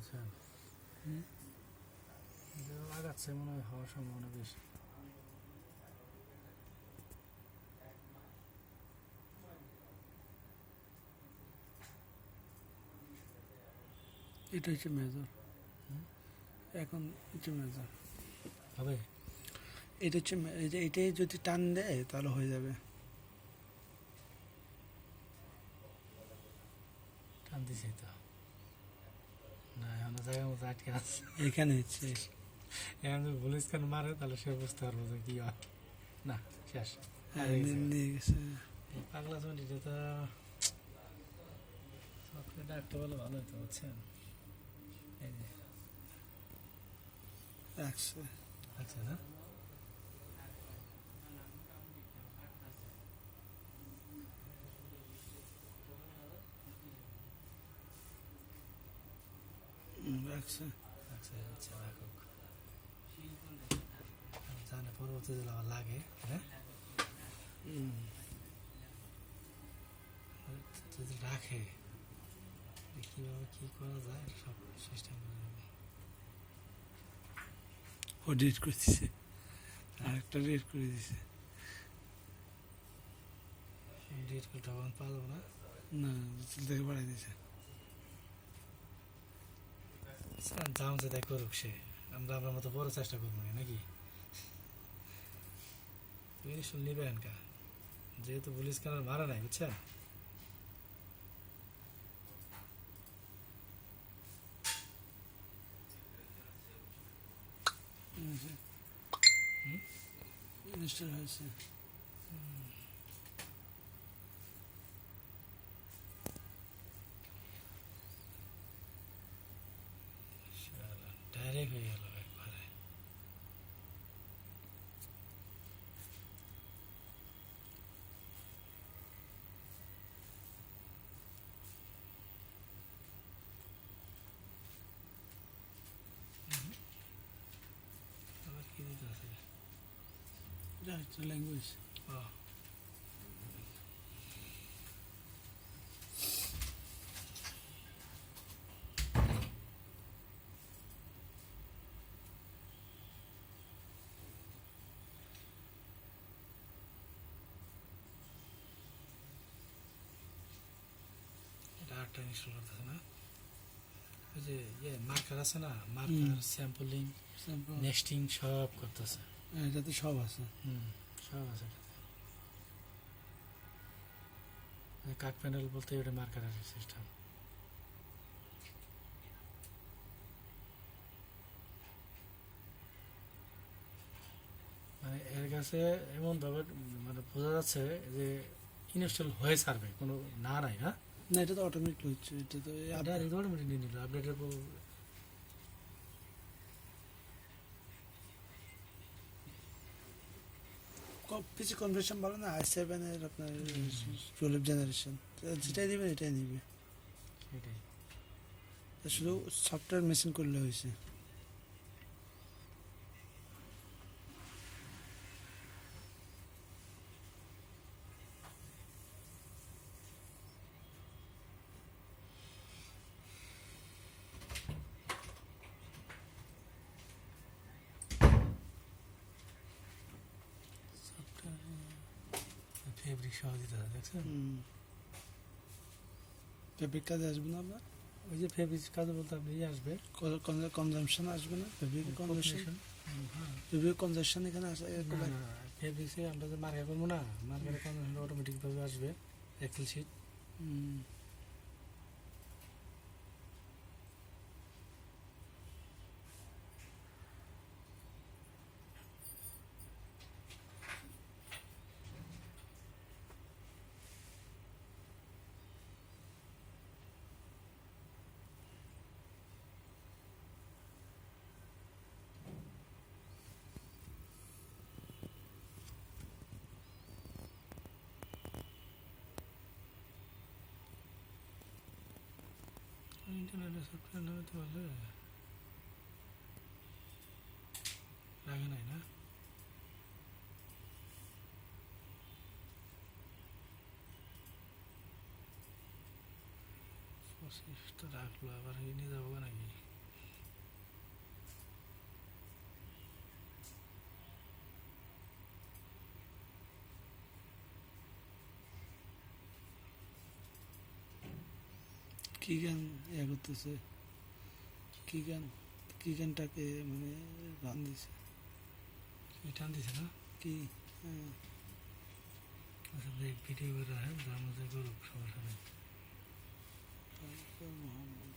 বুঝছেন লাগাচ্ছে মনে হয় হওয়ার সম্ভাবনা বেশি। এটা হচ্ছে মেজর এখন হচ্ছে মেজর হবে? এটা হচ্ছে এটাই যদি টান দেয় তাহলে হয়ে যাবে। টান দিছি তো। এখন এখানে যদি পুলিশ কেন মারে তাহলে সে বুঝতে পারব যে কি হয়। না শেষ। হ্যাঁ, পাগলা চন্ডিটা তো সবকে ডাকতে বলে ভালো হতো বুঝছেন? এই যে। রাখছে আচ্ছা না হুম, রাখছে আচ্ছা আচ্ছা রাখুক জানে পরবর্তী লাগে হ্যাঁ? যদি রাখে। কীভাবে কী করা যায় সব সিস্টেম ও করে দিছে। আরেকটা ডিলিট করে দিছে। ডিএড করে তখন যাব না? না থেকে বাড়াই দিছে। দাম যে তাই করুক সে। আমরা আমার মতো বড় চেষ্টা করব নাকি? তুমি শুন নিবেন কা যেহেতু পুলিশ কানার মারা নাই বুঝছেন হুম? হয়েছে ডাইরেক্ট হয়ে গেল একবারে হুম। আবার কি দিতে আছে হচ্ছে ল্যাঙ্গুয়েজ ও এটা আটটা ইনস্টল করতেছে না? ওই যে ইয়ে মার্কার আছে না? মার্কার স্যাম্পলিং নেক্সটিং সব করতেছে। এটাতে সব আছে। হুম সব আছে কাক প্যানেল বলতে ওটা মার্কার আছে সিস্টেম। মানে এর কাছে এমন ভাবে মানে বোঝা যাচ্ছে যে ইনস্টল হয়ে সারবে কোনো না নাই হ্যাঁ? না এটা তো অটোমেটিক হচ্ছে এটা তো আপডেট অটোমেটিক নিয়ে নিল আপডেটের পিসি কনভার্সন ভালো না আই সেভেনের আপনার টুয়েলভ জেনারেশন যেটাই দিবেন এটাই নিবে। তা শুধু সফটওয়্যার মেশিন করলে হয়েছে। ফেব্রিক সহ দিতে হবে দেখছেন ফেব্রিক কাজে আসবে না আপনার ওই যে ফেব্রিক কাজে বলতে আপনি আসবে কনজামশন আসবে না ফেব্রিক কনজামশন ফেব্রিক কনজামশন এখানে আসে ফেব্রিক্সে আমরা যে মার্কেট করব না মার্কেটে কনজামশন অটোমেটিকভাবে আসবে এক্সেল শিট 인터넷에서 그런 것들 라이나 있나? 소스 이스터 라이프 라바르 이니 다보가 나기 কি গান ইয়ে করতেছে কি গান কি গানটাকে মানে রান দিছে কি টান দিছে না কি হ্যাঁ, আচ্ছা দেখ ভিডিও করে রাখেন যার মধ্যে করুক সমস্যা নেই তারপর মোহাম্মদ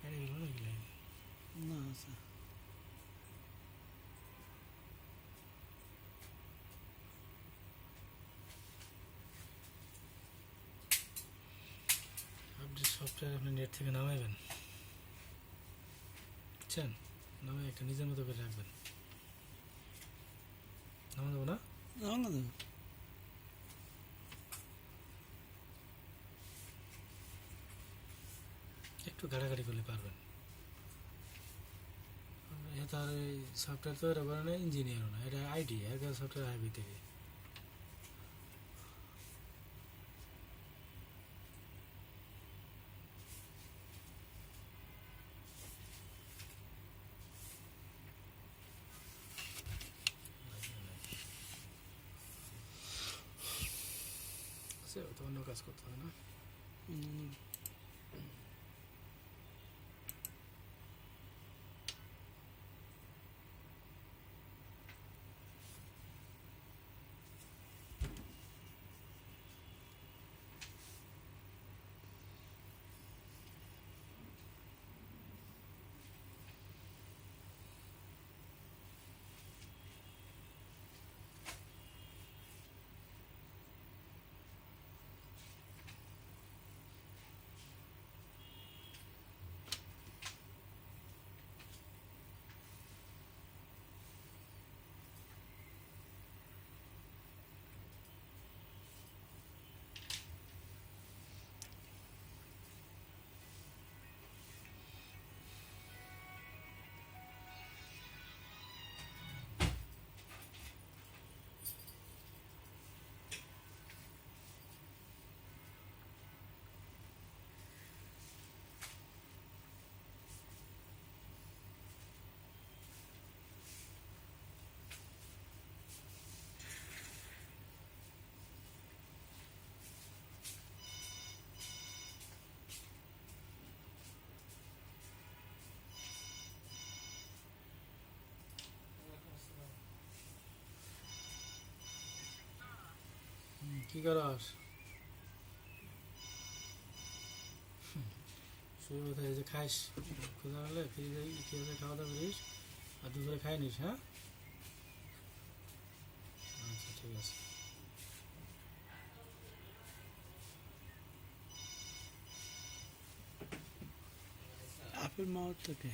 গাড়ি গেল নাকি লাইন না আছে আপনি সফটওয়্যার আপনি নেট থেকে নামাইবেন। বুঝছেন? নামে একটা নিজের মতো করে রাখবেন। নামা দেবো না? না না তো একটু ঘাটাঘাটি করলে পারবেন। তার সফটওয়্যার তৈরি করে না ইঞ্জিনিয়ারও না এটা আইডি এর সফটওয়্যার আইবি থেকে। সে তো অন্য কাজ করতে হবে না উম, হুম, কি করস? শুরু যে খাইস খোঁজা হলে ফ্রিজে ফ্রিজে খাওয়া দাওয়া করিস? আর দুপুরে খাই নিস হ্যাঁ? আচ্ছা ঠিক আছে। আপেল মাহমুদটাকে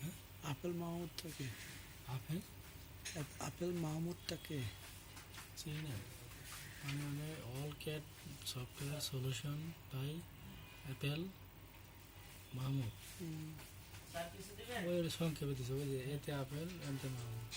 হ্যাঁ? আপেল মাহমুদটাকে আপেল? আপ- আপেল মাহমুদটাকে চিনি না। মানে আমাদের all cat software solution by Apel Mahmud ওই সংক্ষেপে দিছে ওই যে এতে আপেল এতে মাহমুদ